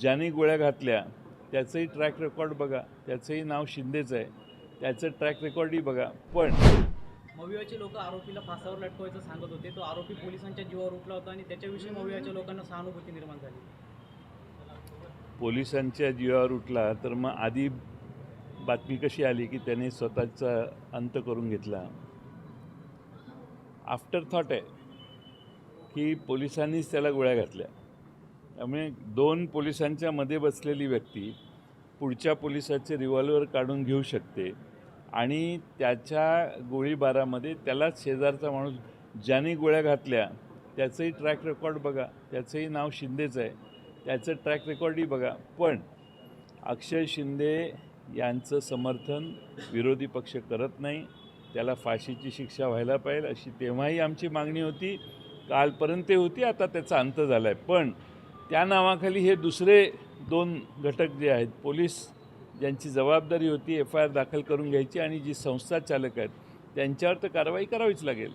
ज्याने गोळ्या घातल्या त्याचंही ट्रॅक रेकॉर्ड बघा त्याचंही नाव शिंदेच आहे त्याचं ट्रॅक रेकॉर्डही बघा. पण मवियाचे लोक आरोपीला फासावर लटकवायचं सांगत होते. तो आरोपी पोलिसांच्या जीवावर उठला होता आणि त्याच्याविषयी मवियाच्या लोकांना सहानुभूती निर्माण झाली. पोलिसांच्या जीवावर उठला तर मग आधी बातमी कशी आली की त्याने स्वतःचा अंत करून घेतला? आफ्टर थॉट आहे की पोलिसांनीच त्याला गोळ्या घातल्या. त्यामुळे दोन पोलिसांच्या मध्ये बसलेली व्यक्ती पुढच्या पोलिसाचे रिव्हॉल्वर काढून घेऊ शकते आणि त्याच्या गोळीबारामध्ये त्यालाच शेजारचा माणूस ज्याने गोळ्या घातल्या त्याचंही ट्रॅक रेकॉर्ड बघा त्याचंही नाव शिंदेचं आहे त्याचं ट्रॅक रेकॉर्डही बघा. पण अक्षय शिंदे यांचं समर्थन विरोधी पक्ष करत नाही त्याला फाशीची शिक्षा व्हायला पाहिजे अशी तेव्हाही आमची मागणी होती. कालपर्यंत होती आता त्याचा अंत झाला आहे पण त्या नावाखाली हे दुसरे दोन घटक जे आहेत पोलीस ज्यांची जबाबदारी होती एफ आय आर दाखल करून घ्यायची आणि जी संस्था चालक आहेत त्यांच्यावर तर कारवाई करावीच लागेल.